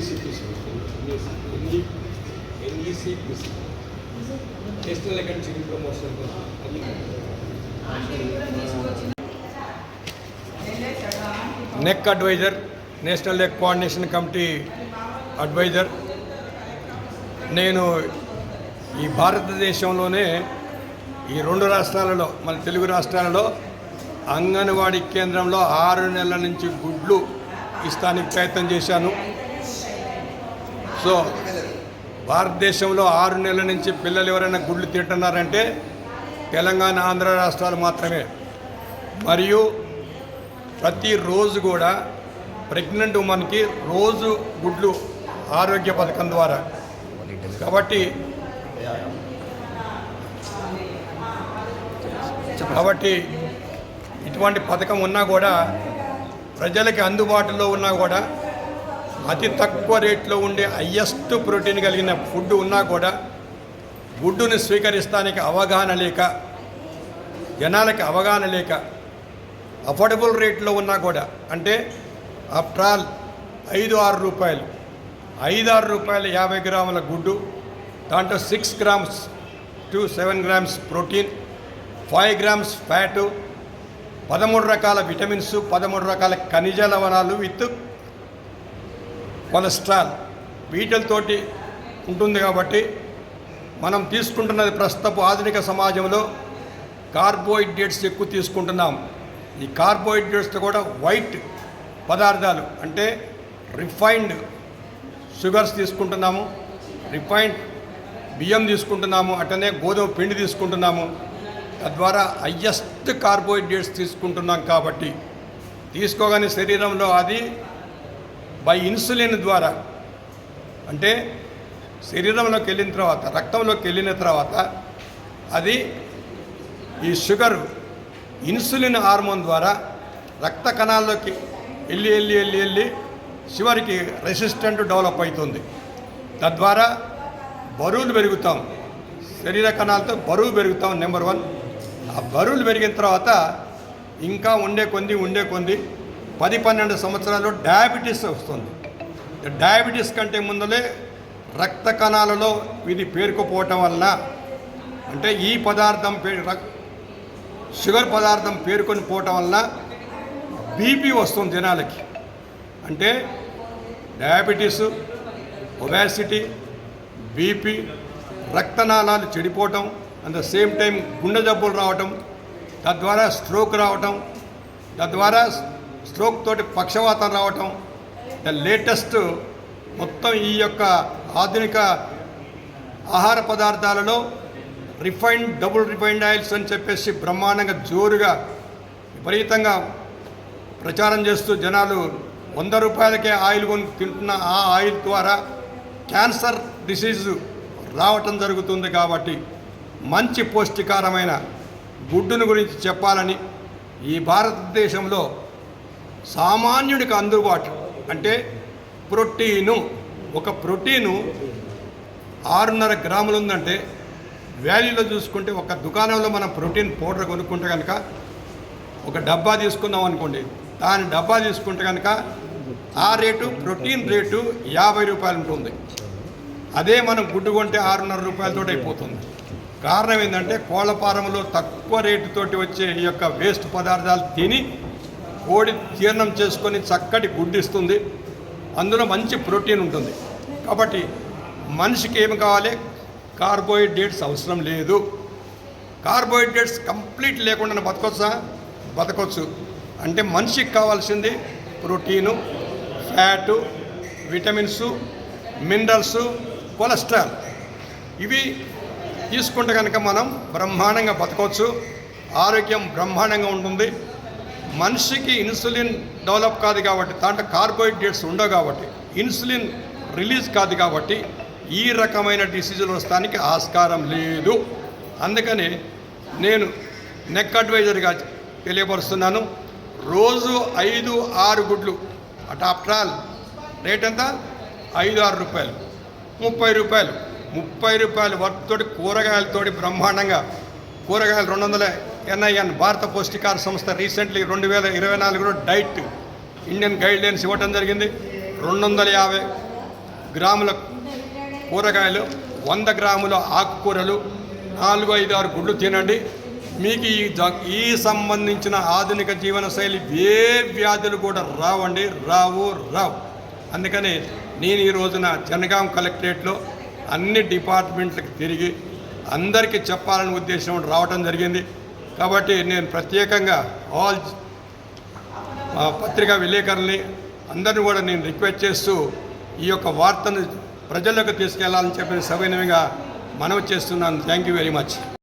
NECPC NE NECPC national academic promotion NAAC adviser national NAAC coordination committee adviser. నేను ఈ భారతదేశంలోనే ఈ రెండు రాష్ట్రాలలో మన తెలుగు రాష్ట్రాలలో అంగన్వాడీ కేంద్రంలో ఆరు నెలల నుంచి గుడ్లు ఇస్తానికి ప్రయత్నం చేశాను. సో భారతదేశంలో ఆరు నెలల నుంచి పిల్లలు ఎవరైనా గుడ్లు తింటున్నారంటే తెలంగాణ ఆంధ్ర రాష్ట్రాలు మాత్రమే. మరియు ప్రతిరోజు కూడా ప్రెగ్నెంట్ ఉమెన్కి రోజు గుడ్లు ఆరోగ్య పథకం ద్వారా. కాబట్టి కాబట్టి ఇటువంటి పథకం ఉన్నా కూడా ప్రజలకి అందుబాటులో ఉన్నా కూడా అతి తక్కువ రేట్లో ఉండే హయ్యెస్ట్ ప్రోటీన్ కలిగిన ఫుడ్ ఉన్నా కూడా గుడ్డును స్వీకరిస్తానికి అవగాహన లేక జనాలకి అవగాహన లేక అఫోర్డబుల్ రేట్లో ఉన్నా కూడా అంటే ఆఫ్టర్ ఆల్ ఐదు ఆరు రూపాయలు ఐదు ఆరు రూపాయల యాభై గ్రాముల గుడ్డు దాంట్లో six grams to seven grams protein five grams fat పదమూడు రకాల విటమిన్స్ పదమూడు రకాల ఖనిజ లవణాలు విత్ కొలెస్ట్రాల్ వీటితోటి ఉంటుంది కాబట్టి మనం తీసుకుంటున్నది ప్రస్తుతపు ఆధునిక సమాజంలో కార్బోహైడ్రేట్స్ ఎక్కువ తీసుకుంటున్నాం. ఈ కార్బోహైడ్రేట్స్ కూడా వైట్ పదార్థాలు అంటే రిఫైన్డ్ షుగర్స్ తీసుకుంటున్నాము. రిఫైన్డ్ బియ్యం తీసుకుంటున్నాము. అట్లనే గోధుమ పిండి తీసుకుంటున్నాము. తద్వారా హయ్యెస్ట్ కార్బోహైడ్రేట్స్ తీసుకుంటున్నాం కాబట్టి. తీసుకోగానే శరీరంలో అది బై ఇన్సులిన్ ద్వారా అంటే శరీరంలోకి వెళ్ళిన తర్వాత రక్తంలోకి వెళ్ళిన తర్వాత అది ఈ షుగర్ ఇన్సులిన్ హార్మోన్ ద్వారా రక్త కణాల్లోకి వెళ్ళి వెళ్ళి వెళ్ళి వెళ్ళి చివరికి రెసిస్టెంట్ డెవలప్ అవుతుంది. తద్వారా బరువులు పెరుగుతాం. శరీర కణాలతో బరువు పెరుగుతాం నెంబర్ వన్. ఆ బరువులు పెరిగిన తర్వాత ఇంకా ఉండే కొంది ఉండే కొంది పది పన్నెండు సంవత్సరాల్లో డయాబెటీస్ వస్తుంది. డయాబెటీస్ కంటే ముందలే రక్త కణాలలో ఇది పేరుకుపోవటం వల్ల అంటే ఈ పదార్థం పే రక్- షుగర్ పదార్థం పేరుకొని పోవటం వల్ల బీపీ వస్తుంది జనాలకి. అంటే డయాబెటీసు ఒబాసిటీ బీపీ రక్తనాళాలు చెడిపోవటం అట్ ద సేమ్ టైం గుండె జబ్బులు రావటం తద్వారా స్ట్రోక్ రావటం తద్వారా స్ట్రోక్ తోటి పక్షవాతం రావటం ద లేటెస్ట్ మొత్తం ఈ యొక్క ఆధునిక ఆహార పదార్థాలలో రిఫైన్డ్ డబుల్ రిఫైన్డ్ ఆయిల్స్ అని చెప్పేసి బ్రహ్మాండంగా జోరుగా విపరీతంగా ప్రచారం చేస్తూ జనాలు వంద రూపాయలకే ఆయిల్ కొని తింటున్న ఆ ఆయిల్ ద్వారా క్యాన్సర్ డిసీజ్ రావటం జరుగుతుంది కాబట్టి మంచి పౌష్టికారమైన గుడ్డును గురించి చెప్పాలని ఈ భారతదేశంలో సామాన్యుడికి అందుబాటు. అంటే ప్రోటీను ఒక ప్రోటీను ఆరున్నర గ్రాములు ఉందంటే వ్యాలీలో చూసుకుంటే ఒక దుకాణంలో మనం ప్రోటీన్ పౌడర్ కొనుక్కుంటే కనుక ఒక డబ్బా తీసుకుందాం అనుకోండి. దాని డబ్బా తీసుకుంటే కనుక ఆ రేటు ప్రోటీన్ రేటు యాభై రూపాయలు ఉంటుంది. అదే మనం గుడ్డు కొంటే ఆరున్నర రూపాయలతో అయిపోతుంది. కారణం ఏంటంటే కోళ్ళ ఫారంలో తక్కువ రేటుతోటి వచ్చే ఈ యొక్క వేస్ట్ పదార్థాలు తిని కోడి జీర్ణం చేసుకొని చక్కటి గుడ్డిస్తుంది. అందులో మంచి ప్రోటీన్ ఉంటుంది. కాబట్టి మనిషికి ఏమి కావాలి? కార్బోహైడ్రేట్స్ అవసరం లేదు. కార్బోహైడ్రేట్స్ కంప్లీట్ లేకుండా బతకొచ్చా? బతకొచ్చు. అంటే మనిషికి కావాల్సింది protein fat vitamins minerals cholesterol. ఇవి తీసుకుంటే కనుక మనం బ్రహ్మాండంగా బతకవచ్చు ఆరోగ్యం బ్రహ్మాండంగా ఉంటుంది. మనిషికి ఇన్సులిన్ డెవలప్ కాదు కాబట్టి దాంట్లో కార్బోహైడ్రేట్స్ ఉండవు కాబట్టి ఇన్సులిన్ రిలీజ్ కాదు కాబట్టి ఈ రకమైన డిసీజులు వస్తానికి ఆస్కారం లేదు. అందుకని నేను నెక్ అడ్వైజర్గా తెలియపరుస్తున్నాను. రోజు ఐదు ఆరు గుడ్లు. అట్ ఆఫ్టర్ ఆల్ రేట్ ఎంత? ఐదు ఆరు రూపాయలు. ముప్పై రూపాయలు. ముప్పై రూపాయలు వర్త్ తోటి కూరగాయలతోటి బ్రహ్మాండంగా కూరగాయలు రెండు వందల ఎన్ఐఎన్ భారత పౌష్టికార సంస్థ రీసెంట్లీ రెండు వేల ఇరవై నాలుగులో డైట్ ఇండియన్ గైడ్ లైన్స్ ఇవ్వటం జరిగింది. రెండు వందల యాభై గ్రాముల కూరగాయలు వంద గ్రాముల ఆకుకూరలు నాలుగు ఐదు ఆరు గుడ్లు తినండి. మీకు ఈ జ- ఈ సంబంధించిన ఆధునిక జీవనశైలి ఏ వ్యాధులు కూడా రావండి. రావు రావు. అందుకని నేను ఈ రోజున జనగాం కలెక్టరేట్లో అన్ని డిపార్ట్మెంట్లకు తిరిగి అందరికీ చెప్పాలనే ఉద్దేశం రావడం జరిగింది. కాబట్టి నేను ప్రత్యేకంగా ఆల్ మా పత్రికా విలేకరుల్ని అందరిని కూడా నేను రిక్వెస్ట్ చేస్తూ ఈ యొక్క వార్తను ప్రజలకు తీసుకెళ్ళాలని చెప్పి సవినయంగా మనవి చేస్తున్నాను. Thank you very much